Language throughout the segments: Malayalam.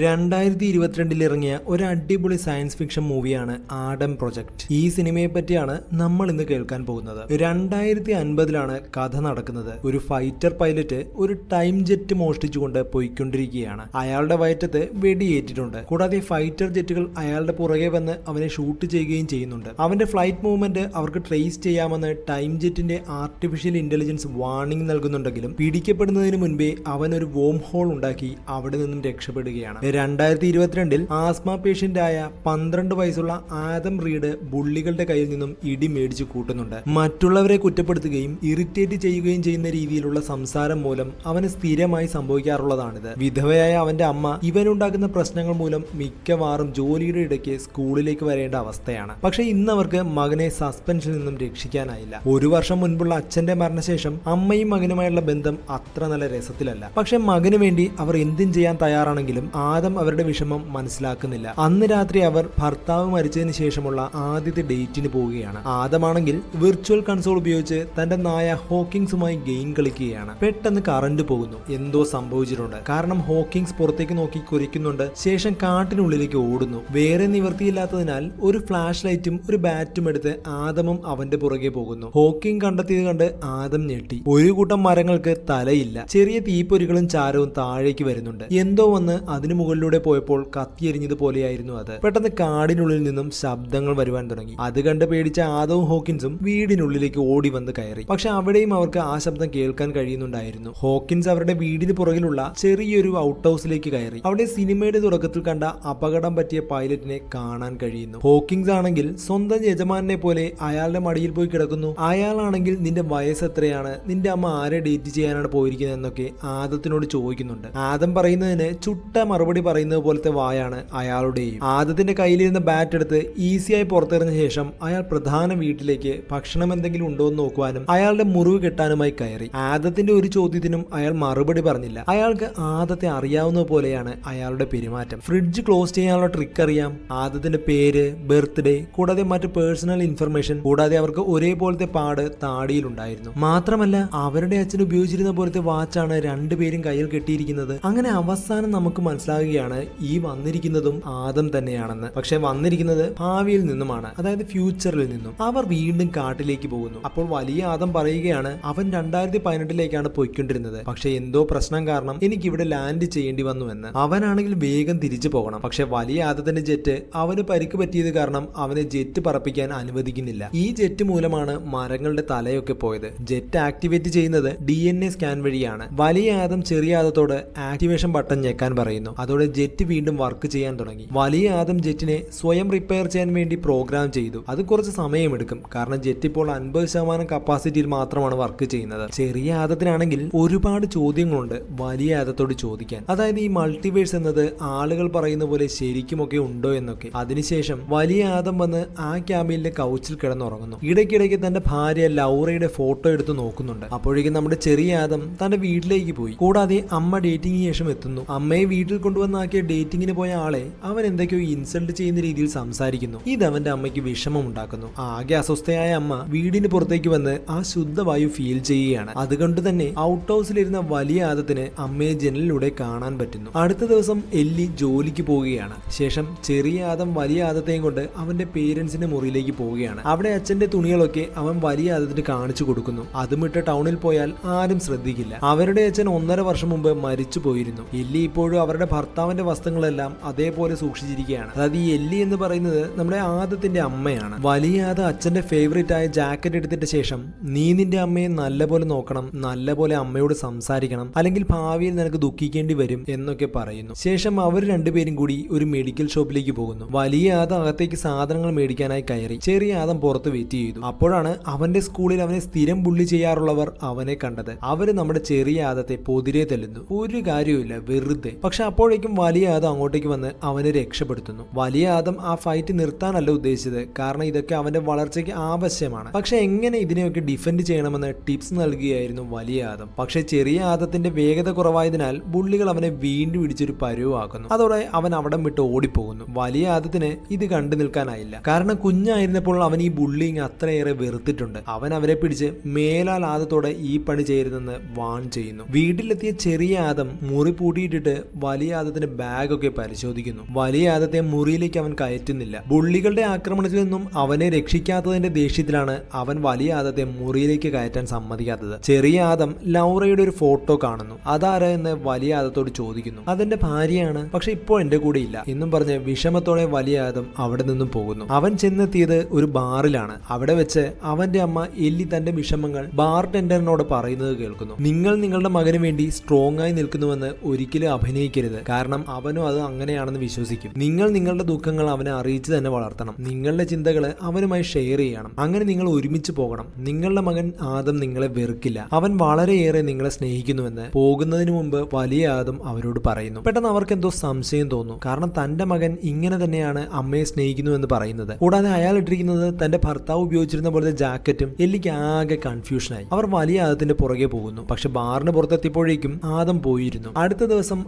രണ്ടായിരത്തി ഇരുപത്തിരണ്ടിൽ ഇറങ്ങിയ ഒരു അടിപൊളി സയൻസ് ഫിക്ഷൻ മൂവിയാണ് ആഡം പ്രൊജക്ട് ഈ സിനിമയെ പറ്റിയാണ് നമ്മൾ ഇന്ന് കേൾക്കാൻ പോകുന്നത്. രണ്ടായിരത്തി അൻപതിലാണ് കഥ നടക്കുന്നത്. ഒരു ഫൈറ്റർ പൈലറ്റ് ഒരു ടൈം ജെറ്റ് മോഷ്ടിച്ചുകൊണ്ട് പോയിക്കൊണ്ടിരിക്കുകയാണ്. അയാളുടെ വയറ്റത്ത് വെടിയേറ്റിട്ടുണ്ട്. കൂടാതെ ഫൈറ്റർ ജെറ്റുകൾ അയാളുടെ പുറകെ വന്ന് അവനെ ഷൂട്ട് ചെയ്യുകയും ചെയ്യുന്നുണ്ട്. അവന്റെ ഫ്ലൈറ്റ് മൂവ്മെന്റ് അവർക്ക് ട്രേസ് ചെയ്യാമെന്ന് ടൈം ജെറ്റിന്റെ ആർട്ടിഫിഷ്യൽ ഇന്റലിജൻസ് വാർണിംഗ് നൽകുന്നുണ്ടെങ്കിലും പിടിക്കപ്പെടുന്നതിന് മുൻപേ അവൻ ഒരു വോം ഹോൾ ഉണ്ടാക്കി അവിടെ നിന്നും രക്ഷപ്പെടുകയാണ്. രണ്ടായിരത്തി ഇരുപത്തിരണ്ടിൽ ആസ്മ പേഷ്യന്റായ പന്ത്രണ്ട് വയസ്സുള്ള ആദം റീഡ് ബുള്ളികളുടെ കയ്യിൽ നിന്നും ഇടി മേടിച്ചു കൂട്ടുന്നുണ്ട്. മറ്റുള്ളവരെ കുറ്റപ്പെടുത്തുകയും ഇറിറ്റേറ്റ് ചെയ്യുകയും ചെയ്യുന്ന രീതിയിലുള്ള സംസാരം മൂലം അവന് സ്ഥിരമായി സംഭവിക്കാറുള്ളതാണിത്. വിധവയായ അവന്റെ അമ്മ ഇവനുണ്ടാക്കുന്ന പ്രശ്നങ്ങൾ മൂലം മിക്കവാറും ജോലിയുടെ ഇടയ്ക്ക് സ്കൂളിലേക്ക് വരേണ്ട അവസ്ഥയാണ്. പക്ഷേ ഇന്ന് അവർക്ക് മകനെ സസ്പെൻഷനിൽ നിന്നും രക്ഷിക്കാനായില്ല. ഒരു വർഷം മുൻപുള്ള അച്ഛന്റെ മരണശേഷം അമ്മയും മകനുമായുള്ള ബന്ധം അത്ര നല്ല രസത്തിലല്ല. പക്ഷെ മകന് വേണ്ടി അവർ എന്തും ചെയ്യാൻ തയ്യാറാണെങ്കിലും ആദം അവരുടെ വിഷമം മനസ്സിലാക്കുന്നില്ല. അന്ന് രാത്രി അവർ ഭർത്താവ് മരിച്ചതിന് ശേഷമുള്ള ആദ്യത്തെ ഡേറ്റിന് പോവുകയാണ്. ആദമാണെങ്കിൽ വിർച്വൽ കൺസോൾ ഉപയോഗിച്ച് തന്റെ നായ ഹോക്കിങ്സുമായി ഗെയിം കളിക്കുകയാണ്. പെട്ടെന്ന് കറണ്ട് പോകുന്നു. എന്തോ സംഭവിച്ചിട്ടുണ്ട്. കാരണം ഹോക്കിങ്സ് പുറത്തേക്ക് നോക്കി കുരയ്ക്കുന്നുണ്ട്. ശേഷം കാട്ടിനുള്ളിലേക്ക് ഓടുന്നു. വേറെ നിവൃത്തിയില്ലാത്തതിനാൽ ഒരു ഫ്ലാഷ് ലൈറ്റും ഒരു ബാറ്റും എടുത്ത് ആദമും അവന്റെ പുറകെ പോകുന്നു. ഹോക്കിംഗ് കണ്ടെത്തിയത് കണ്ട് ആദം ഞെട്ടി. ഒരു കൂട്ടം മരങ്ങൾക്ക് തലയില്ല. ചെറിയ തീപ്പൊരികളും ചാരവും താഴേക്ക് വരുന്നുണ്ട്. എന്തോ വന്ന് അതിനു മുകളിലൂടെ പോയപ്പോൾ കത്തിയെരിഞ്ഞതുപോലെയായിരുന്നു അത്. പെട്ടെന്ന് കാടിനുള്ളിൽ നിന്നും ശബ്ദങ്ങൾ വരുവാൻ തുടങ്ങി. അത് കണ്ട് പേടിച്ച ആദവും ഹോക്കിൻസും വീടിനുള്ളിലേക്ക് ഓടി വന്ന് കയറി. പക്ഷെ അവിടെയും അവർക്ക് ആ ശബ്ദം കേൾക്കാൻ കഴിയുന്നുണ്ടായിരുന്നു. ഹോക്കിൻസ് അവരുടെ വീടിന് പുറകിലുള്ള ചെറിയൊരു ഔട്ട് ഹൗസിലേക്ക് കയറി. അവിടെ സിനിമയുടെ തുടക്കത്തിൽ കണ്ട അപകടം പറ്റിയ പൈലറ്റിനെ കാണാൻ കഴിയുന്നു. ഹോക്കിൻസ് ആണെങ്കിൽ സ്വന്തം യജമാനെ പോലെ അയാളുടെ മടിയിൽ പോയി കിടക്കുന്നു. അയാളാണെങ്കിൽ നിന്റെ വയസ്സ് എത്രയാണ്? നിന്റെ അമ്മ ആരെ ഡേറ്റ് ചെയ്യാനാണ് പോയിരിക്കുന്നത് എന്നൊക്കെ ആദത്തിനോട് ചോദിക്കുന്നുണ്ട്. ആദം പറയുന്നതിന് ചുട്ട പറയുന്നത് പോലത്തെ വായാണ് അയാളുടെയും. ആദത്തിന്റെ കയ്യിലിരുന്ന ബാറ്റ് എടുത്ത് ഈസിയായി പുറത്തെറിഞ്ഞ ശേഷം അയാൾ പ്രധാന വീട്ടിലേക്ക് ഭക്ഷണം എന്തെങ്കിലും ഉണ്ടോ എന്ന് നോക്കുവാനും അയാളുടെ മുറിവ് കെട്ടാനുമായി കയറി. ആദത്തിന്റെ ഒരു ചോദ്യത്തിനും അയാൾ മറുപടി പറഞ്ഞില്ല. അയാൾക്ക് ആദത്തെ അറിയാവുന്ന പോലെയാണ് അയാളുടെ പെരുമാറ്റം. ഫ്രിഡ്ജ് ക്ലോസ് ചെയ്യാനുള്ള ട്രിക്ക് അറിയാം. ആദത്തിന്റെ പേര് ബർത്ത്ഡേ കൂടാതെ മറ്റ് പേഴ്സണൽ ഇൻഫർമേഷൻ കൂടാതെ അവർക്ക് ഒരേപോലത്തെ പാട് താടിയിലുണ്ടായിരുന്നു. മാത്രമല്ല അവരുടെ അച്ഛൻ ഉപയോഗിച്ചിരുന്ന പോലത്തെ വാച്ചാണ് രണ്ടുപേരും കയ്യിൽ കെട്ടിയിരിക്കുന്നത്. അങ്ങനെ അവസാനം നമുക്ക് മനസ്സിലാകുകയാണ് ഈ വന്നിരിക്കുന്നതും ആദം തന്നെയാണെന്ന്. പക്ഷെ വന്നിരിക്കുന്നത് ഭാവിയിൽ നിന്നുമാണ് അതായത് ഫ്യൂച്ചറിൽ നിന്നും. അവർ വീണ്ടും കാട്ടിലേക്ക് പോകുന്നു. അപ്പോൾ വലിയ ആദം പറയുകയാണ് അവൻ രണ്ടായിരത്തി പതിനെട്ടിലേക്കാണ് പോയിക്കൊണ്ടിരുന്നത്. പക്ഷെ എന്തോ പ്രശ്നം കാരണം എനിക്ക് ഇവിടെ ലാൻഡ് ചെയ്യേണ്ടി വന്നു എന്ന്. അവനാണെങ്കിൽ വേഗം തിരിച്ചു പോകണം. പക്ഷെ വലിയ ആദത്തിന്റെ ജെറ്റ് അവന് പരിക്ക് പറ്റിയത് കാരണം അവനെ ജെറ്റ് പറപ്പിക്കാൻ അനുവദിക്കുന്നില്ല. ഈ ജെറ്റ് മൂലമാണ് മരങ്ങളുടെ തലയൊക്കെ പോയത്. ജെറ്റ് ആക്ടിവേറ്റ് ചെയ്യുന്നത് ഡി സ്കാൻ വഴിയാണ്. വലിയ ആദം ചെറിയ ആദത്തോട് ആക്ടിവേഷൻ ബട്ടൺ ഞെക്കാൻ പറയുന്നു. അതോടെ ജെറ്റ് വീണ്ടും വർക്ക് ചെയ്യാൻ തുടങ്ങി. വലിയ ആദം ജെറ്റിനെ സ്വയം റിപ്പയർ ചെയ്യാൻ വേണ്ടി പ്രോഗ്രാം ചെയ്തു. അത് കുറച്ച് സമയമെടുക്കും. കാരണം ജെറ്റ് ഇപ്പോൾ അൻപത് ശതമാനം കപ്പാസിറ്റിയിൽ മാത്രമാണ് വർക്ക് ചെയ്യുന്നത്. ചെറിയ ആദത്തിനാണെങ്കിൽ ഒരുപാട് ചോദ്യങ്ങളുണ്ട് വലിയ ആദത്തോട് ചോദിക്കാൻ. അതായത് ഈ മൾട്ടിവേഴ്സ് എന്നത് ആളുകൾ പറയുന്ന പോലെ ശരിക്കുമൊക്കെ ഉണ്ടോ എന്നൊക്കെ. അതിനുശേഷം വലിയ ആദം വന്ന് ആ ക്യാബിനിലെ കൗച്ചിൽ കിടന്നുറങ്ങുന്നു. ഇടയ്ക്കിടയ്ക്ക് തന്റെ ഭാര്യ ലൗറയുടെ ഫോട്ടോ എടുത്ത് നോക്കുന്നുണ്ട്. അപ്പോഴേക്കും നമ്മുടെ ചെറിയ ആദം തന്റെ വീട്ടിലേക്ക് പോയി. കൂടാതെ അമ്മ ഡേറ്റിംഗിന് ശേഷം എത്തുന്നു. അമ്മയെ വീട്ടിൽ കൊണ്ടുവന്നാക്കിയ ഡേറ്റിങ്ങിന് പോയ ആളെ അവൻ എന്തൊക്കെയോ ഇൻസൾട്ട് ചെയ്യുന്ന രീതിയിൽ സംസാരിക്കുന്നു. ഇത് അവന്റെ അമ്മയ്ക്ക് വിഷമം ഉണ്ടാക്കുന്നു ആകെ അസ്വസ്ഥയായ അമ്മ വീടിന് പുറത്തേക്ക് വന്ന് ആ ശുദ്ധവായു ഫീൽ ചെയ്യുകയാണ്. അതുകൊണ്ട് തന്നെ ഔട്ട് ഹൗസിലിരുന്ന വലിയ ആദത്തിന് അമ്മയെ ജനലിലൂടെ കാണാൻ പറ്റുന്നു. അടുത്ത ദിവസം എല്ലി ജോലിക്ക് പോവുകയാണ്. ശേഷം ചെറിയ ആദം വലിയ ആദത്തെയും കൊണ്ട് അവന്റെ പേരൻസിന്റെ മുറിയിലേക്ക് പോവുകയാണ്. അവിടെ അച്ഛന്റെ തുണികളൊക്കെ അവൻ വലിയ ആദത്തിന് കാണിച്ചു കൊടുക്കുന്നു. അതുമിട്ട് ടൗണിൽ പോയാൽ ആരും ശ്രദ്ധിക്കില്ല. അവരുടെ അച്ഛൻ ഒന്നര വർഷം മുമ്പ് മരിച്ചു പോയിരുന്നു എല്ലി ഇപ്പോഴും അവരുടെ ഭർത്താവിന്റെ വസ്ത്രങ്ങളെല്ലാം അതേപോലെ സൂക്ഷിച്ചിരിക്കുകയാണ്. അതായത് ഈ എല്ലി എന്ന് പറയുന്നത് നമ്മുടെ ആദത്തിന്റെ അമ്മയാണ്. വലിയ ആദ അച്ഛന്റെ ഫേവറേറ്റ് ആയ ജാക്കറ്റ് എടുത്തിട്ട് ശേഷം നീ നിന്റെ അമ്മയെ നല്ലപോലെ നോക്കണം നല്ലപോലെ അമ്മയോട് സംസാരിക്കണം അല്ലെങ്കിൽ ഭാവിയിൽ നിനക്ക് ദുഃഖിക്കേണ്ടി വരും എന്നൊക്കെ പറയുന്നു. ശേഷം അവർ രണ്ടുപേരും കൂടി ഒരു മെഡിക്കൽ ഷോപ്പിലേക്ക് പോകുന്നു. വലിയ ആദ അകത്തേക്ക് സാധനങ്ങൾ മേടിക്കാനായി കയറി. ചെറിയ ആദം പുറത്ത് വെയിറ്റ് ചെയ്തു. അപ്പോഴാണ് അവന്റെ സ്കൂളിൽ അവനെ സ്ഥിരം ബുള്ളി ചെയ്യാറുള്ളവർ അവനെ കണ്ടത്. അവർ നമ്മുടെ ചെറിയ ആദത്തെ പൊതിരെ തെല്ലുന്നു. ഒരു കാര്യവുമില്ല വെറുതെ. പക്ഷെ അപ്പോഴേക്കും വലിയ ആദം അങ്ങോട്ടേക്ക് വന്ന് അവനെ രക്ഷപ്പെടുത്തുന്നു. വലിയ ആദം ആ ഫൈറ്റ് നിർത്താനല്ല ഉദ്ദേശിച്ചത്. കാരണം ഇതൊക്കെ അവന്റെ വളർച്ചയ്ക്ക് ആവശ്യമാണ്. പക്ഷെ എങ്ങനെ ഇതിനെയൊക്കെ ഡിഫെൻഡ് ചെയ്യണമെന്ന് ടിപ്സ് നൽകുകയായിരുന്നു വലിയ ആദം. പക്ഷെ ചെറിയ ആദത്തിന്റെ വേഗത കുറവായതിനാൽ ബുള്ളികൾ അവനെ വീണ്ടും ഇടിച്ചൊരു പരുവാക്കുന്നു. അതോടെ അവൻ അവിടം വിട്ട് ഓടിപ്പോകുന്നു. വലിയ ആദത്തിന് ഇത് കണ്ടു നിൽക്കാനായില്ല. കാരണം കുഞ്ഞായിരുന്നപ്പോൾ അവൻ ഈ ബുള്ളിങ് അത്രയേറെ വെറുത്തിട്ടുണ്ട്. അവൻ അവരെ പിടിച്ച് മേലാൽ ആദത്തോടെ ഈ പണി ചെയ്യരുതെന്ന് വാൺ ചെയ്യുന്നു. വീട്ടിലെത്തിയ ചെറിയ ആദം മുറി പൂട്ടിയിട്ടിട്ട് വലിയ ആദത്തിന്റെ ബാഗൊക്കെ പരിശോധിക്കുന്നു. വലിയ ആദത്തെ മുറിയിലേക്ക് അവൻ കയറ്റുന്നില്ല. ബുള്ളികളുടെ ആക്രമണത്തിൽ നിന്നും അവനെ രക്ഷിക്കാത്തതിന്റെ ദേഷ്യത്തിലാണ് അവൻ വലിയ ആദത്തെ മുറിയിലേക്ക് കയറ്റാൻ സമ്മതിക്കാത്തത്. ചെറിയ ആദം ലൗറയുടെ ഒരു ഫോട്ടോ കാണുന്നു. അതാരാ എന്ന് വലിയ ആദത്തോട് ചോദിക്കുന്നു. അതെന്റെ ഭാര്യയാണ്. പക്ഷെ ഇപ്പോൾ എന്റെ കൂടെ ഇല്ല. എന്നും പറഞ്ഞ് വിഷമത്തോടെ വലിയ ആദം അവിടെ നിന്നും പോകുന്നു. അവൻ ചെന്നെത്തിയത് ഒരു ബാറിലാണ്. അവിടെ വെച്ച് അവന്റെ അമ്മ എല്ലി തന്റെ വിഷമങ്ങൾ ബാർ ടെൻഡറിനോട് പറയുന്നത് കേൾക്കുന്നു. നിങ്ങൾ നിങ്ങളുടെ മകന് വേണ്ടി സ്ട്രോങ് ആയി നിൽക്കുന്നുവെന്ന് ഒരിക്കലും അഭിനയിക്കരുത്. കാരണം അവനും അത് അങ്ങനെയാണെന്ന് വിശ്വസിക്കും. നിങ്ങൾ നിങ്ങളുടെ ദുഃഖങ്ങൾ അവനെ അറിയിച്ചു തന്നെ വളർത്തണം. നിങ്ങളുടെ ചിന്തകൾ അവനുമായി ഷെയർ ചെയ്യണം. അങ്ങനെ നിങ്ങൾ ഒരുമിച്ച് പോകണം. നിങ്ങളുടെ മകൻ ആദം നിങ്ങളെ വെറുക്കില്ല. അവൻ വളരെയേറെ നിങ്ങളെ സ്നേഹിക്കുന്നുവെന്ന് പോകുന്നതിന് മുമ്പ് വലിയ ആദം അവരോട് പറയുന്നു. പെട്ടെന്ന് അവർക്ക് എന്തോ സംശയം തോന്നുന്നു കാരണം തന്റെ മകൻ ഇങ്ങനെ തന്നെയാണ് അമ്മയെ സ്നേഹിക്കുന്നുവെന്ന് പറയുന്നത്. കൂടാതെ അയാൾ ഇട്ടിരിക്കുന്നത് തന്റെ ഭർത്താവ് ഉപയോഗിച്ചിരുന്ന പോലത്തെ ജാക്കറ്റും എല്ലിക്ക് ആകെ കൺഫ്യൂഷനായി അവർ വലിയ ആദത്തിന്റെ പുറകെ പോകുന്നു. പക്ഷെ ബാറിന് പുറത്തെത്തിയപ്പോഴേക്കും ആദം പോയിരുന്നു. അടുത്ത ദിവസം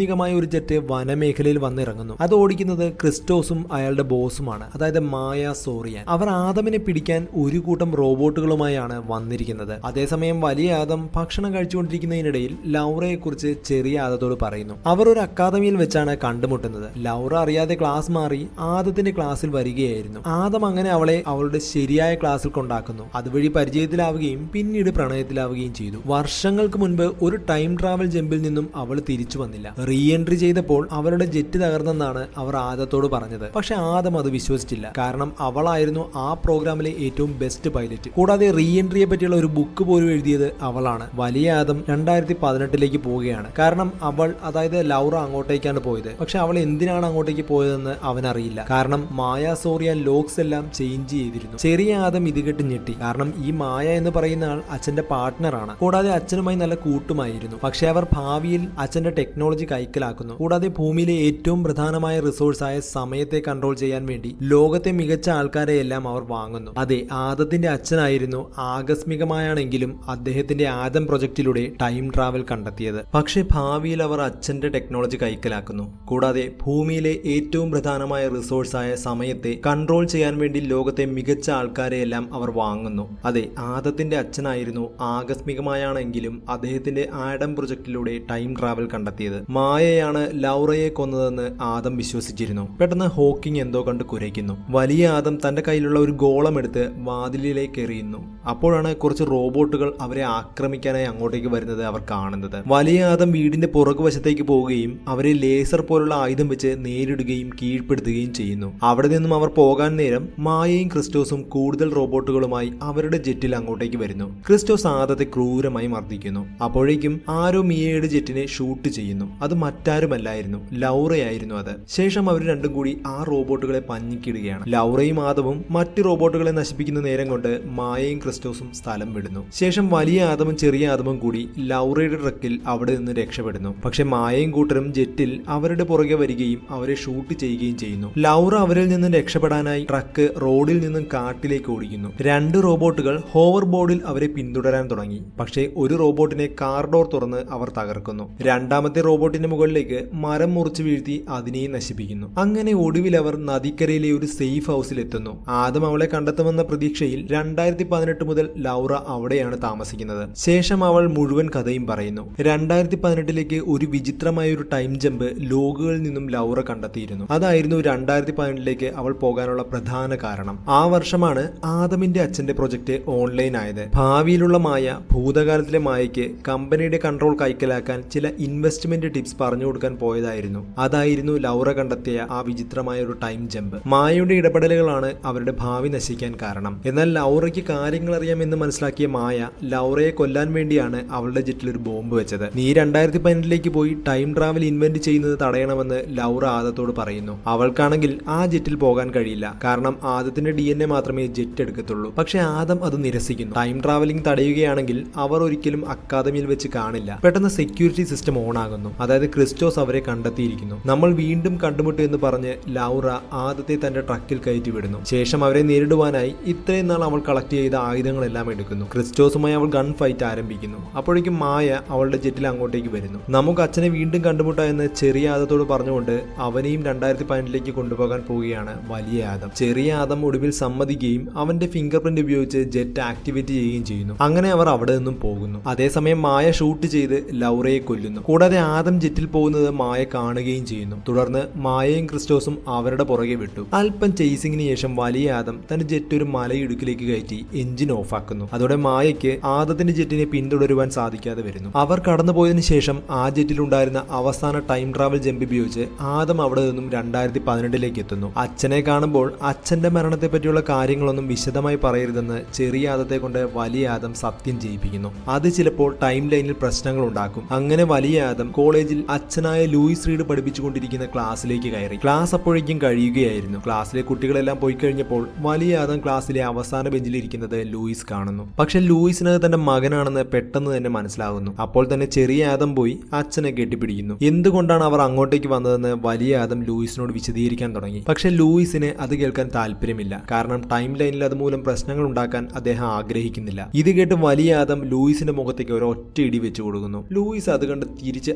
അത്യാധുനികമായ ഒരു ജെറ്റ് വനമേഖലയിൽ വന്നിറങ്ങുന്നു. അത് ഓടിക്കുന്നത് ക്രിസ്റ്റോസും അയാളുടെ ബോസുമാണ്. അതായത് മായ സോറിയാൻ. അവർ ആദമിനെ പിടിക്കാൻ ഒരു കൂട്ടം റോബോട്ടുകളുമായാണ് വന്നിരിക്കുന്നത്. അതേസമയം വലിയ ആദം ഭക്ഷണം കഴിച്ചുകൊണ്ടിരിക്കുന്നതിനിടയിൽ ലൗറയെ കുറിച്ച് ചെറിയ ആദത്തോട് പറയുന്നു. അവർ ഒരു അക്കാദമിയിൽ വെച്ചാണ് കണ്ടുമുട്ടുന്നത്. ലൗറ അറിയാതെ ക്ലാസ് മാറി ആദത്തിന്റെ ക്ലാസ്സിൽ വരികയായിരുന്നു. ആദം അങ്ങനെ അവളെ അവളുടെ ശരിയായ ക്ലാസ്സിൽ കൊണ്ടാക്കുന്നു. അതുവഴി പരിചയത്തിലാവുകയും പിന്നീട് പ്രണയത്തിലാവുകയും ചെയ്തു. വർഷങ്ങൾക്ക് മുൻപ് ഒരു ടൈം ട്രാവൽ ജമ്പിൽ നിന്നും അവൾ തിരിച്ചു വന്നില്ല. റീ എൻട്രി ചെയ്തപ്പോൾ അവരുടെ ജെറ്റ് തകർന്നെന്നാണ് അവർ ആദത്തോട് പറഞ്ഞത്. പക്ഷെ ആദം അത് വിശ്വസിച്ചില്ല. കാരണം അവളായിരുന്നു ആ പ്രോഗ്രാമിലെ ഏറ്റവും ബെസ്റ്റ് പൈലറ്റ് കൂടാതെ റീ എൻട്രിയെ പറ്റിയുള്ള ഒരു ബുക്ക് പോലും എഴുതിയത് അവളാണ്. വലിയ ആദം രണ്ടായിരത്തി പതിനെട്ടിലേക്ക് പോവുകയാണ്. കാരണം അവൾ അതായത് ലൗറ അങ്ങോട്ടേക്കാണ് പോയത്. പക്ഷെ അവൾ എന്തിനാണ് അങ്ങോട്ടേക്ക് പോയതെന്ന് അവനറിയില്ല. കാരണം മായ സോറിയ ലോക്സ് എല്ലാം ചേഞ്ച് ചെയ്തിരുന്നു. ചെറിയ ആദം ഇത് കേട്ട് ഞെട്ടി. കാരണം ഈ മായ എന്ന് പറയുന്ന ആൾ അച്ഛന്റെ പാർട്ട്ണറാണ് കൂടാതെ അച്ഛനുമായി നല്ല കൂട്ടുമായിരുന്നു. പക്ഷെ അവർ ഭാവിയിൽ അച്ഛന്റെ ടെക്നോളജി കൈക്കലാക്കുന്നു കൂടാതെ ഭൂമിയിലെ ഏറ്റവും പ്രധാനമായ റിസോഴ്സായ സമയത്തെ കൺട്രോൾ ചെയ്യാൻ വേണ്ടി ലോകത്തെ മികച്ച ആൾക്കാരെ എല്ലാം അവർ വാങ്ങുന്നു. അതെ ആദത്തിന്റെ അച്ഛനായിരുന്നു ആകസ്മികമായാണെങ്കിലും അദ്ദേഹത്തിന്റെ ആദം പ്രൊജക്റ്റിലൂടെ ടൈം ട്രാവൽ കണ്ടെത്തിയത്. പക്ഷേ ഭാവിയിൽ അവർ അച്ഛന്റെ ടെക്നോളജി കൈക്കലാക്കുന്നു കൂടാതെ ഭൂമിയിലെ ഏറ്റവും പ്രധാനമായ റിസോഴ്സായ സമയത്തെ കൺട്രോൾ ചെയ്യാൻ വേണ്ടി ലോകത്തെ മികച്ച ആൾക്കാരെയെല്ലാം അവർ വാങ്ങുന്നു. അതെ ആദത്തിന്റെ അച്ഛനായിരുന്നു ആകസ്മികമായാണെങ്കിലും അദ്ദേഹത്തിന്റെ ആഡം പ്രൊജക്റ്റിലൂടെ ടൈം ട്രാവൽ കണ്ടെത്തിയത്. മായയാണ് ലൗറയെ കൊന്നതെന്ന് ആദം വിശ്വസിച്ചിരുന്നു. പെട്ടെന്ന് ഹോക്കിംഗ് എന്തോ കണ്ട് കുരയ്ക്കുന്നു. വലിയ ആദം തന്റെ കയ്യിലുള്ള ഒരു ഗോളം എടുത്ത് വാതിലിലേക്ക് എറിയുന്നു. അപ്പോഴാണ് കുറച്ച് റോബോട്ടുകൾ അവരെ ആക്രമിക്കാനായി അങ്ങോട്ടേക്ക് വരുന്നത് അവർ കാണുന്നത്. വലിയ ആദം വീടിന്റെ പുറകുവശത്തേക്ക് പോവുകയും അവരെ ലേസർ പോലുള്ള ആയുധം വെച്ച് നേരിടുകയും കീഴ്പ്പെടുത്തുകയും ചെയ്യുന്നു. അവിടെ നിന്നും അവർ പോകാൻ നേരം മായയും ക്രിസ്റ്റോസും കൂടുതൽ റോബോട്ടുകളുമായി അവരുടെ ജെറ്റിൽ അങ്ങോട്ടേക്ക് വരുന്നു. ക്രിസ്റ്റോസ് ആദത്തെ ക്രൂരമായി മർദ്ദിക്കുന്നു. അപ്പോഴേക്കും ആരോ മിയയുടെ ജെറ്റിനെ ഷൂട്ട് ചെയ്യുന്നു. അത് മറ്റാരുമല്ലായിരുന്നു. ലൗറയായിരുന്നു അത്. ശേഷം അവർ രണ്ടും കൂടി ആ റോബോട്ടുകളെ പഞ്ഞിക്കിടുകയാണ്. ലൗറയും ആദവും മറ്റ് റോബോട്ടുകളെ നശിപ്പിക്കുന്ന നേരം കൊണ്ട് മായയും ക്രിസ്റ്റോസും സ്ഥലം വിടുന്നു. ശേഷം വലിയ ആദവും ചെറിയ ആദവും കൂടി ലൗറയുടെ ട്രക്കിൽ അവിടെ നിന്ന് രക്ഷപ്പെടുന്നു. പക്ഷെ മായയും കൂട്ടരും ജെറ്റിൽ അവരുടെ പുറകെ വരികയും അവരെ ഷൂട്ട് ചെയ്യുകയും ചെയ്യുന്നു. ലൗറ അവരിൽ നിന്ന് രക്ഷപ്പെടാനായി ട്രക്ക് റോഡിൽ നിന്നും കാട്ടിലേക്ക് ഓടിക്കുന്നു. രണ്ട് റോബോട്ടുകൾ ഹോവർ ബോർഡിൽ അവരെ പിന്തുടരാൻ തുടങ്ങി. പക്ഷേ ഒരു റോബോട്ടിനെ കാർ ഡോർ തുറന്ന് അവർ തകർക്കുന്നു. രണ്ടാമത്തെ റോബോട്ടിന്റെ മുകളിലേക്ക് മരം മുറിച്ചു വീഴ്ത്തി അതിനെ നശിപ്പിക്കുന്നു. അങ്ങനെ ഒടുവിൽ അവർ നദിക്കരയിലെ ഒരു സേഫ് ഹൗസിൽ എത്തുന്നു. ആദം അവളെ കണ്ടെത്തുമെന്ന പ്രതീക്ഷയിൽ രണ്ടായിരത്തി പതിനെട്ട് മുതൽ ലൗറ അവിടെയാണ് താമസിക്കുന്നത്. ശേഷം അവൾ മുഴുവൻ കഥയും പറയുന്നു. രണ്ടായിരത്തി പതിനെട്ടിലേക്ക് ഒരു വിചിത്രമായ ഒരു ടൈം ജമ്പ് ലോഗുകളിൽ നിന്നും ലൗറ കണ്ടെത്തിയിരുന്നു. അതായിരുന്നു രണ്ടായിരത്തി പതിനെട്ടിലേക്ക് അവൾ പോകാനുള്ള പ്രധാന കാരണം. ആ വർഷമാണ് ആദമിന്റെ അച്ഛന്റെ പ്രൊജക്ട് ഓൺലൈൻ ആയത്. ഭാവിയിലുള്ള മായ ഭൂതകാലത്തിലെ മായയ്ക്ക് കമ്പനിയുടെ കൺട്രോൾ കൈക്കലാക്കാൻ ചില ഇൻവെസ്റ്റ്മെന്റ് ടിപ്സ് പറഞ്ഞു കൊടുക്കാൻ പോയതായിരുന്നു. അതായിരുന്നു ലൗറ കണ്ടെത്തിയ ആ വിചിത്രമായ ഒരു ടൈം ജമ്പ് മായയുടെ ഇടപെടലുകളാണ് അവരുടെ ഭാവി നശിക്കാൻ കാരണം. എന്നാൽ ലൗറയ്ക്ക് കാര്യങ്ങൾ അറിയാമെന്ന് മനസ്സിലാക്കിയ മായ ലൗറയെ കൊല്ലാൻ വേണ്ടിയാണ് അവളുടെ ജെറ്റിൽ ഒരു ബോംബ് വെച്ചത്. നീ രണ്ടായിരത്തി പതിനെട്ടിലേക്ക് പോയി ടൈം ട്രാവൽ ഇൻവെന്റ് ചെയ്യുന്നത് തടയണമെന്ന് ലൗറ ആദത്തോട് പറയുന്നു. അവൾക്കാണെങ്കിൽ ആ ജെറ്റിൽ പോകാൻ കഴിയില്ല. കാരണം ആദത്തിന്റെ ഡി എൻ എ മാത്രമേ ജെറ്റ് എടുക്കത്തുള്ളൂ. പക്ഷെ ആദം അത് നിരസിക്കുന്നു. ടൈം ട്രാവലിംഗ് തടയുകയാണെങ്കിൽ അവർ ഒരിക്കലും അക്കാദമിയിൽ വെച്ച് കാണില്ല. പെട്ടെന്ന് സെക്യൂരിറ്റി സിസ്റ്റം ഓൺ ആകുന്നു. അതായത് ക്രിസ്റ്റോസ് അവരെ കണ്ടെത്തിയിരിക്കുന്നു. നമ്മൾ വീണ്ടും കണ്ടുമുട്ടു എന്ന് പറഞ്ഞ് ലൗറ ആദത്തെ തന്റെ ട്രക്കിൽ കയറ്റി വിടുന്നു. ശേഷം അവരെ നേരിടുവാനായി ഇത്രയും നാൾ അവൾ കളക്ട് ചെയ്ത ആയുധങ്ങളെല്ലാം എടുക്കുന്നു. ക്രിസ്റ്റോസുമായി അവൾ ഗൺ ഫൈറ്റ് ആരംഭിക്കുന്നു. അപ്പോഴേക്കും മായ അവളുടെ ജെറ്റിൽ അങ്ങോട്ടേക്ക് വരുന്നു. നമുക്ക് അച്ഛനെ വീണ്ടും കണ്ടുമുട്ടാ എന്ന് ചെറിയ ആദത്തോട് പറഞ്ഞുകൊണ്ട് അവനെയും രണ്ടായിരത്തി പതിനെട്ടിലേക്ക് കൊണ്ടുപോകാൻ പോവുകയാണ് വലിയ ആദം. ചെറിയ ആദം ഒടുവിൽ സമ്മതിക്കുകയും അവന്റെ ഫിംഗർ പ്രിന്റ് ഉപയോഗിച്ച് ജെറ്റ് ആക്ടിവേറ്റ് ചെയ്യുകയും ചെയ്യുന്നു. അങ്ങനെ അവർ അവിടെ നിന്നും പോകുന്നു. അതേസമയം മായ ഷൂട്ട് ചെയ്ത് ലൗറയെ കൊല്ലുന്നു. കൂടാതെ ആദം ജെറ്റിൽ പോകുന്നത് മായ കാണുകയും ചെയ്യുന്നു. തുടർന്ന് മായയും ക്രിസ്റ്റോസും അവരുടെ പുറകെ വിട്ടു. അല്പം ചേസിംഗിന് ശേഷം വലിയ ആദം തന്റെ ജെറ്റ് ഒരു മലയിടുക്കിലേക്ക് കയറ്റി എഞ്ചിൻ ഓഫാക്കുന്നു അതോടെ മായയ്ക്ക് ആദത്തിന്റെ ജെറ്റിനെ പിന്തുടരുവാൻ സാധിക്കാതെ വരുന്നു. അവർ കടന്നുപോയതിനു ശേഷം ആ ജെറ്റിലുണ്ടായിരുന്ന അവസാന ടൈം ട്രാവൽ ജമ്പ് ഉപയോഗിച്ച് ആദം അവിടെ നിന്നും രണ്ടായിരത്തി പതിനെട്ടിലേക്ക് എത്തുന്നു. അച്ഛനെ കാണുമ്പോൾ അച്ഛന്റെ മരണത്തെ പറ്റിയുള്ള കാര്യങ്ങളൊന്നും വിശദമായി പറയരുതെന്ന് ചെറിയ ആദത്തെ കൊണ്ട് വലിയ ആദം സത്യം ചെയ്യിപ്പിക്കുന്നു അത് ചിലപ്പോൾ ടൈം ലൈനിൽ പ്രശ്നങ്ങൾ ഉണ്ടാക്കും. അങ്ങനെ വലിയ ആദം കോളേജിൽ അച്ഛനായ ലൂയിസ് റീഡ് പഠിപ്പിച്ചുകൊണ്ടിരിക്കുന്ന ക്ലാസ്സിലേക്ക് കയറി. ക്ലാസ് അപ്പോഴേക്കും കഴിയുകയായിരുന്നു. ക്ലാസ്സിലെ കുട്ടികളെല്ലാം പോയി കഴിഞ്ഞപ്പോൾ വലിയ ആദം ക്ലാസ്സിലെ അവസാന ബെഞ്ചിലിരിക്കുന്നത് ലൂയിസ് കാണുന്നു. പക്ഷെ ലൂയിസിന് തന്റെ മകനാണെന്ന് പെട്ടെന്ന് തന്നെ മനസ്സിലാകുന്നു അപ്പോൾ തന്നെ ചെറിയ ആദം പോയി അച്ഛനെ കെട്ടിപ്പിടിക്കുന്നു. എന്തുകൊണ്ടാണ് അവർ അങ്ങോട്ടേക്ക് വന്നതെന്ന് വലിയ ആദം ലൂയിസിനോട് വിശദീകരിക്കാൻ തുടങ്ങി. പക്ഷെ ലൂയിസിന് അത് കേൾക്കാൻ താല്പര്യമില്ല. കാരണം ടൈം ലൈനിൽ അതുമൂലം പ്രശ്നങ്ങൾ ഉണ്ടാക്കാൻ അദ്ദേഹം ആഗ്രഹിക്കുന്നില്ല. ഇത് കേട്ട് വലിയ ആദം ലൂയിസിന്റെ മുഖത്തേക്ക് ഒരു ഒറ്റ ഇടി വെച്ചു കൊടുക്കുന്നു. ലൂയിസ് അത് കണ്ട് തിരിച്ച്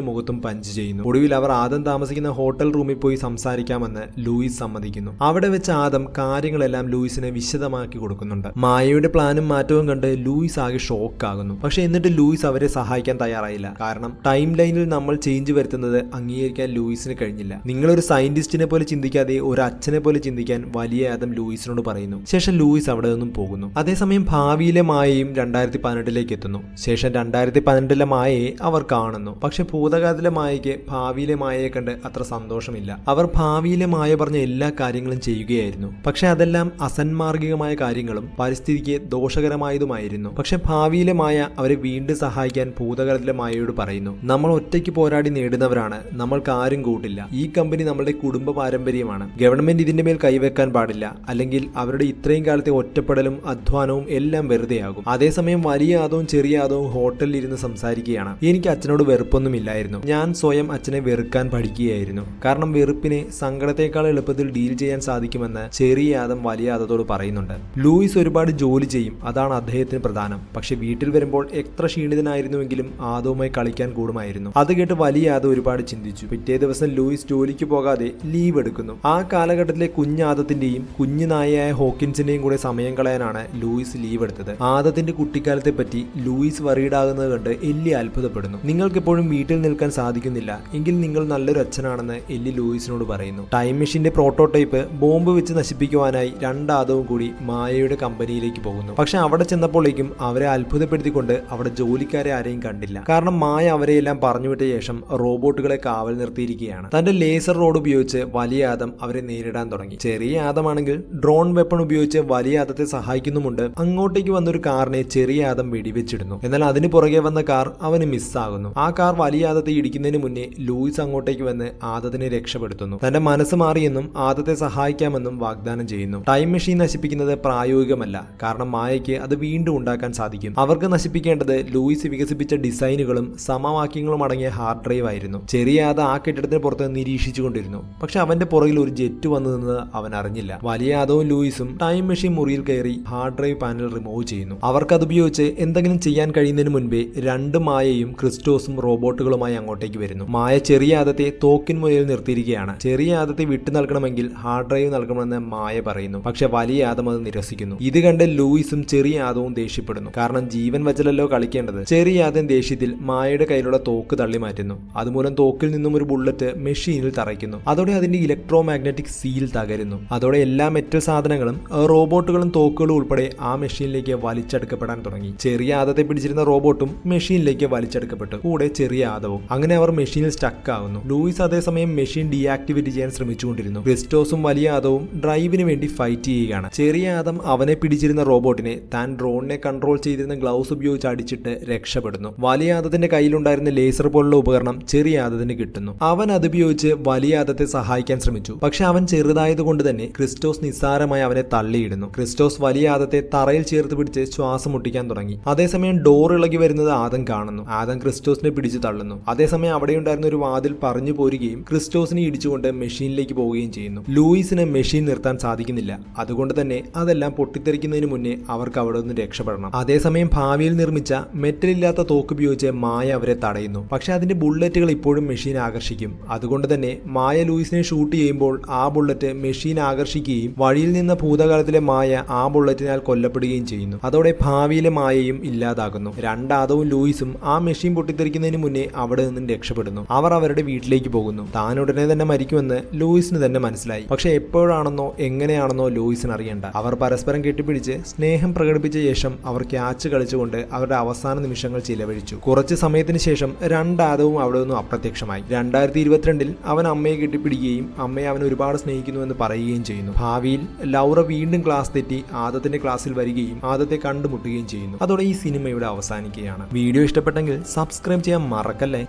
ആദത്തിന്റെ മുഖത്തും പഞ്ച് ചെയ്യുന്നു. ഒടുവിൽ അവർ ആദം താമസിക്കുന്ന ഹോട്ടൽ റൂമിൽ പോയി സംസാരിക്കാമെന്ന് ലൂയിസ് സമ്മതിക്കുന്നു. അവിടെ വെച്ച് ആദം കാര്യങ്ങളെല്ലാം ലൂയിസിനെ വിശദമാക്കി കൊടുക്കുന്നുണ്ട്. മായയുടെ പ്ലാനും മാറ്റവും കണ്ട് ലൂയിസ് ആകെ ഷോക്ക് ആകുന്നു. പക്ഷെ എന്നിട്ട് ലൂയിസ് അവരെ സഹായിക്കാൻ തയ്യാറായില്ല. കാരണം ടൈം ലൈനിൽ നമ്മൾ ചേഞ്ച് വരുത്തുന്നത് അംഗീകരിക്കാൻ ലൂയിസിന് കഴിഞ്ഞില്ല. നിങ്ങളൊരു സയന്റിസ്റ്റിനെ പോലെ ചിന്തിക്കാതെ ഒരു അച്ഛനെ പോലെ ചിന്തിക്കാൻ വലിയ ആദം ലൂയിസിനോട് പറയുന്നു. ശേഷം ലൂയിസ് അവിടെ നിന്നും പോകുന്നു. അതേസമയം ഭാവിയിലെ മായയും രണ്ടായിരത്തി പതിനെട്ടിലേക്ക് എത്തുന്നു. ശേഷം രണ്ടായിരത്തി പതിനെട്ടിലെ മായയെ അവർ കാണുന്നു. പക്ഷെ ഭൂതകാലത്തിലെ മായയ്ക്ക് ഭാവിയിലെ മായയെ കണ്ട് അത്ര സന്തോഷമില്ല. അവർ ഭാവിയിലെ മായ പറഞ്ഞ എല്ലാ കാര്യങ്ങളും ചെയ്യുകയായിരുന്നു. പക്ഷെ അതെല്ലാം അസന്മാർഗികമായ കാര്യങ്ങളും പരിസ്ഥിതിക്ക് ദോഷകരമായതുമായിരുന്നു. പക്ഷെ ഭാവിയിലെ മായ അവരെ വീണ്ടും സഹായിക്കാൻ ഭൂതകാലത്തിലെ മായയോട് പറയുന്നു. നമ്മൾ ഒറ്റയ്ക്ക് പോരാടി നേടുന്നവരാണ്. നമ്മൾക്ക് ആരും കൂട്ടില്ല. ഈ കമ്പനി നമ്മളുടെ കുടുംബ പാരമ്പര്യമാണ്. ഗവൺമെന്റ് ഇതിന്റെ മേൽ കൈവെക്കാൻ പാടില്ല. അല്ലെങ്കിൽ അവരുടെ ഇത്രയും കാലത്തെ ഒറ്റപ്പെടലും അധ്വാനവും എല്ലാം വെറുതെയാകും. അതേസമയം വലിയ ആദവും ചെറിയ ആദവും ഹോട്ടലിൽ ഇരുന്ന് സംസാരിക്കുകയാണ്. എനിക്ക് അച്ഛനോട് വെറുപ്പൊന്നുമില്ലായിരുന്നു ഞാൻ സ്വയം അച്ഛനെ വെറുക്കാൻ പഠിക്കുകയായിരുന്നു. കാരണം വെറുപ്പിനെ സങ്കടത്തെക്കാൾ എളുപ്പത്തിൽ ഡീൽ ചെയ്യാൻ സാധിക്കുമെന്ന് ചെറിയ ആദം വലിയ ആദത്തോട് പറയുന്നുണ്ട്. ലൂയിസ് ഒരുപാട് ജോലി ചെയ്യും. അതാണ് അദ്ദേഹത്തിന് പ്രധാനം. പക്ഷെ വീട്ടിൽ വരുമ്പോൾ എത്ര ക്ഷീണിതനായിരുന്നുവെങ്കിലും ആദവുമായി കളിക്കാൻ കൂടുമായിരുന്നു. അത് കേട്ട് വലിയ ആദം ഒരുപാട് ചിന്തിച്ചു. പിറ്റേ ദിവസം ലൂയിസ് ജോലിക്ക് പോകാതെ ലീവ് എടുക്കുന്നു. ആ കാലഘട്ടത്തിലെ കുഞ്ഞാദത്തിന്റെയും കുഞ്ഞു നായയായ ഹോക്കിൻസിന്റെയും കൂടെ സമയം കളയാനാണ് ലൂയിസ് ലീവ് എടുത്തത്. ആദത്തിന്റെ കുട്ടിക്കാലത്തെ പറ്റി ലൂയിസ് വറീഡാകുന്നത് കണ്ട് എല്ലി അത്ഭുതപ്പെടുന്നു. നിങ്ങൾക്കെപ്പോഴും വീട്ടിൽ നിൽക്കാൻ സാധിക്കുന്നില്ല. എങ്കിൽ നിങ്ങൾ നല്ലൊരു അച്ഛനാണെന്ന് എല്ലി ലൂയിസിനോട് പറയുന്നു. ടൈം മെഷീന്റെ പ്രോട്ടോടൈപ്പ് ബോംബ് വെച്ച് നശിപ്പിക്കുവാനായി രണ്ടാദവും കൂടി മായയുടെ കമ്പനിയിലേക്ക് പോകുന്നു. പക്ഷെ അവിടെ ചെന്നപ്പോഴേക്കും അവരെ അത്ഭുതപ്പെടുത്തിക്കൊണ്ട് അവിടെ ജോലിക്കാരെ ആരെയും കണ്ടില്ല. കാരണം മായ അവരെയെല്ലാം പറഞ്ഞുവിട്ട ശേഷം റോബോട്ടുകളെ കാവൽ നിർത്തിയിരിക്കുകയാണ്. തന്റെ ലേസർ റോഡ് ഉപയോഗിച്ച് വലിയ ആദം അവരെ നേരിടാൻ തുടങ്ങി. ചെറിയ ആദമാണെങ്കിൽ ഡ്രോൺ വെപ്പൺ ഉപയോഗിച്ച് വലിയ ആദത്തെ സഹായിക്കുന്നുമുണ്ട്. അങ്ങോട്ടേക്ക് വന്നൊരു കാറിനെ ചെറിയ ആദം വെടിവെച്ചിടുന്നു. എന്നാൽ അതിന് പുറകെ വന്ന കാർ അവന് മിസ്സാകുന്നു. ആ കാർ വലിയ ആദത്തെ ഇടിക്കുന്നതിന് മുന്നേ ലൂയിസ് അങ്ങോട്ടേക്ക് വന്ന് ആദത്തിനെ രക്ഷപ്പെടുത്തുന്നു. തന്റെ മനസ്സ് മാറിയെന്നും ആദത്തെ സഹായിക്കാമെന്നും വാഗ്ദാനം ചെയ്യുന്നു. ടൈം മെഷീൻ നശിപ്പിക്കുന്നത് പ്രായോഗികമല്ല. കാരണം മായയ്ക്ക് അത് വീണ്ടും ഉണ്ടാക്കാൻ സാധിക്കും. അവർക്ക് നശിപ്പിക്കേണ്ടത് ലൂയിസ് വികസിപ്പിച്ച ഡിസൈനുകളും സമവാക്യങ്ങളും അടങ്ങിയ ഹാർഡ് ഡ്രൈവ് ആയിരുന്നു. ചെറിയ ആദ ആ കെട്ടിടത്തിന് പുറത്ത് നിരീക്ഷിച്ചുകൊണ്ടിരുന്നു. പക്ഷെ അവന്റെ പുറകിൽ ഒരു ജെറ്റ് വന്നു നിന്നത് അവൻ അറിഞ്ഞില്ല. വലിയ ആദവും ലൂയിസും ടൈം മെഷീൻ മുറിയിൽ കയറി ഹാർഡ് ഡ്രൈവ് പാനൽ റിമൂവ് ചെയ്യുന്നു. അവർക്ക് അത് ഉപയോഗിച്ച് എന്തെങ്കിലും ചെയ്യാൻ കഴിയുന്നതിന് മുൻപേ രണ്ട് മായയും ക്രിസ്റ്റോസും റോബോട്ടുകളുമായി അങ്ങോട്ടേക്ക് വരുന്നു. മായ ചെറിയ ആദത്തെ തോക്കിൻ മുന്നിൽ നിർത്തിയിരിക്കുകയാണ്. ചെറിയ ആദത്തെ വിട്ടു നൽകണമെങ്കിൽ ഹാർഡ് ഡ്രൈവ് നൽകണമെന്ന് മായ പറയുന്നു. പക്ഷെ വലിയ ആദം അത് നിരസിക്കുന്നു. ഇത് കണ്ട് ലൂയിസും ചെറിയ ആദവും ദേഷ്യപ്പെടുന്നു. കാരണം ജീവൻ വച്ചലല്ലോ കളിക്കേണ്ടത്. ചെറിയ ആദം ദേഷ്യത്തിൽ മായയുടെ കയ്യിലുള്ള തോക്ക് തള്ളി മാറ്റുന്നു. അതുമൂലം തോക്കിൽ നിന്നും ഒരു ബുള്ളറ്റ് മെഷീനിൽ തറയ്ക്കുന്നു. അതോടെ അതിന്റെ ഇലക്ട്രോ മാഗ്നറ്റിക് സീൽ തകരുന്നു. അതോടെ എല്ലാ മെറ്റൽ സാധനങ്ങളും റോബോട്ടുകളും തോക്കുകളും ഉൾപ്പെടെ ആ മെഷീനിലേക്ക് വലിച്ചെടുക്കപ്പെടാൻ തുടങ്ങി. ചെറിയ ആദത്തെ പിടിച്ചിരുന്ന റോബോട്ടും മെഷീനിലേക്ക് വലിച്ചെടുക്കപ്പെട്ടു. കൂടെ ചെറിയ ആദവും. അങ്ങനെ അവർ മെഷീനിൽ സ്റ്റക്ക് ആകുന്നു ലൂയിസ് അതേസമയം മെഷീൻ ഡീആക്ടിവേറ്റ് ചെയ്യാൻ ശ്രമിച്ചുകൊണ്ടിരുന്നു. ക്രിസ്റ്റോസും വലിയ ആദവും ഡ്രൈവിന് വേണ്ടി ഫൈറ്റ് ചെയ്യുകയാണ്. ചെറിയ ആദം അവനെ പിടിച്ചിരുന്ന റോബോട്ടിനെ താൻ ഡ്രോണിനെ കൺട്രോൾ ചെയ്തിരുന്ന ഗ്ലൗസ് ഉപയോഗിച്ച് അടിച്ചിട്ട് രക്ഷപ്പെടുന്നു. വലിയ ആദത്തിന്റെ കയ്യിലുണ്ടായിരുന്ന ലേസർ പോലുള്ള ഉപകരണം ചെറിയ ആദത്തിന് കിട്ടുന്നു. അവൻ അത് ഉപയോഗിച്ച് വലിയ ആദത്തെ സഹായിക്കാൻ ശ്രമിച്ചു. പക്ഷെ അവൻ ചെറുതായതുകൊണ്ട് തന്നെ ക്രിസ്റ്റോസ് നിസ്സാരമായി അവനെ തള്ളിയിടുന്നു. ക്രിസ്റ്റോസ് വലിയ ആദത്തെ തറയിൽ ചേർത്ത് പിടിച്ച് ശ്വാസം മുട്ടിക്കാൻ തുടങ്ങി. അതേസമയം ഡോർ ഇളകി വരുന്നത് ആദം കാണുന്നു. ആദം ക്രിസ്റ്റോസിനെ പിടിച്ചു തള്ളുന്നു. അതേസമയം അവിടെയുണ്ടായിരുന്ന ഒരു വാതിൽ പറഞ്ഞു പോരുകയും ക്രിസ്റ്റോസിനെ ഇടിച്ചുകൊണ്ട് മെഷീനിലേക്ക് പോവുകയും ചെയ്യുന്നു. ലൂയിസിന് മെഷീൻ നിർത്താൻ സാധിക്കുന്നില്ല. അതുകൊണ്ട് തന്നെ അതെല്ലാം പൊട്ടിത്തെറിക്കുന്നതിന് മുന്നേ അവർക്ക് അവിടെ നിന്ന് രക്ഷപ്പെടണം. അതേസമയം ഭാവിയിൽ നിർമ്മിച്ച മെറ്റലില്ലാത്ത തോക്ക് ഉപയോഗിച്ച് മായ അവരെ തടയുന്നു. പക്ഷെ അതിന്റെ ബുള്ളറ്റുകൾ ഇപ്പോഴും മെഷീൻ ആകർഷിക്കും. അതുകൊണ്ട് തന്നെ മായ ലൂയിസിനെ ഷൂട്ട് ചെയ്യുമ്പോൾ ആ ബുള്ളറ്റ് മെഷീൻ ആകർഷിക്കുകയും വഴിയിൽ നിന്ന ഭൂതകാലത്തിലെ മായ ആ ബുള്ളറ്റിനാൽ കൊല്ലപ്പെടുകയും ചെയ്യുന്നു. അതോടെ ഭാവിയിലെ മായയും ഇല്ലാതാകുന്നു. രണ്ടാദവും ലൂയിസും ആ മെഷീൻ പൊട്ടിത്തെറിക്കുന്നതിന് മുന്നേ അവിടെ നിന്നും രക്ഷപ്പെടുന്നു. അവർ അവരുടെ വീട്ടിലേക്ക് പോകുന്നു. താൻ ഉടനെ തന്നെ മരിക്കുമെന്ന് ലൂയിസിന് തന്നെ മനസ്സിലായി. പക്ഷെ എപ്പോഴാണെന്നോ എങ്ങനെയാണെന്നോ ലൂയിസിന് അറിയണ്ട. അവർ പരസ്പരം കെട്ടിപ്പിടിച്ച് സ്നേഹം പ്രകടിപ്പിച്ച ശേഷം അവർ ക്യാച്ച് കളിച്ചുകൊണ്ട് അവരുടെ അവസാന നിമിഷങ്ങൾ ചിലവഴിച്ചു. കുറച്ച് സമയത്തിന് ശേഷം രണ്ടാദവും അവിടെ നിന്നും അപ്രത്യക്ഷമായി. രണ്ടായിരത്തി ഇരുപത്തിരണ്ടിൽ അവൻ അമ്മയെ കെട്ടിപ്പിടിക്കുകയും അമ്മയെ അവൻ ഒരുപാട് സ്നേഹിക്കുന്നുവെന്ന് പറയുകയും ചെയ്യുന്നു. ഭാവിയിൽ ലൗറ വീണ്ടും ക്ലാസ് തെറ്റി ആദത്തിന്റെ ക്ലാസ്സിൽ വരികയും ആദത്തെ കണ്ടുമുട്ടുകയും ചെയ്യുന്നു. അതോടെ ഈ സിനിമയുടെ അവസാനിക്കുകയാണ്. വീഡിയോ ഇഷ്ടപ്പെട്ടെങ്കിൽ സബ്സ്ക്രൈബ് ചെയ്യാൻ മറക്കല്ലേ?